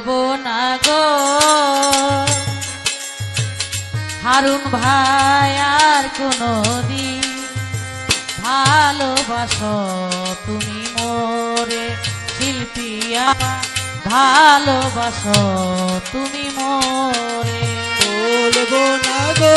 বলব না গো। হারুন ভাই, আর কোনো দিন ভালোবাসো তুমি মোরে। শিল্পিয়া ভালোবাসো তুমি মোরে। বলব না গো।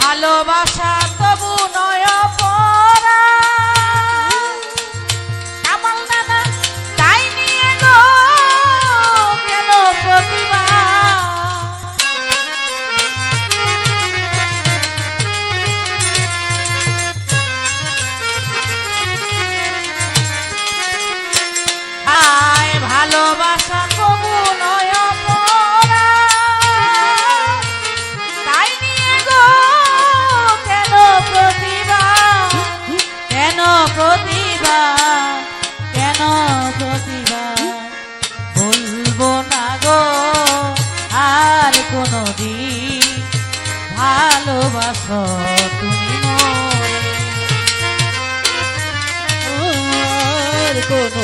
ভালোবাসা দিন ভালোবাসো তুমি মোরে। আর কোনো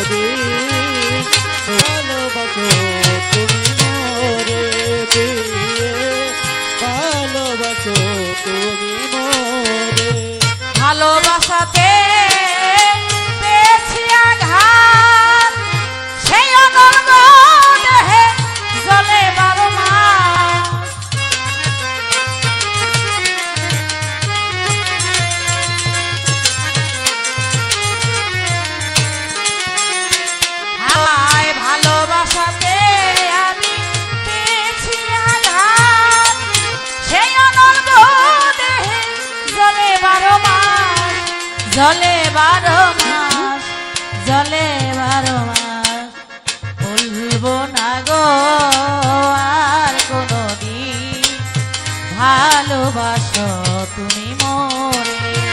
ভালোবাসো তুমি মোরে। জলে বারো মাস জলে বারো মাস বলব না গো আর কোনো ভালোবাসো তুমি মোরে।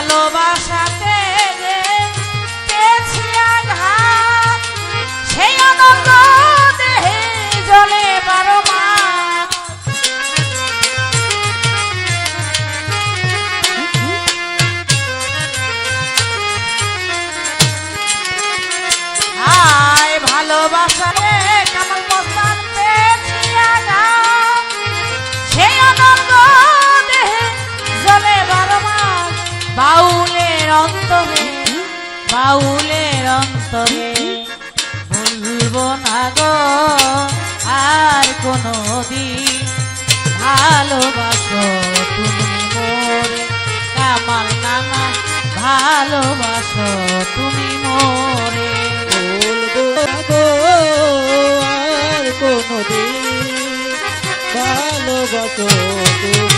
নানা বাউলের অন্তরে বাউলের অন্তরে বলব না গো, আর কোনো দিন ভালোবাসো তুমি মোরে। কাম ভালোবাসো তুমি মোরে। গো, আর কোনদিন ভালোবাসো তুমি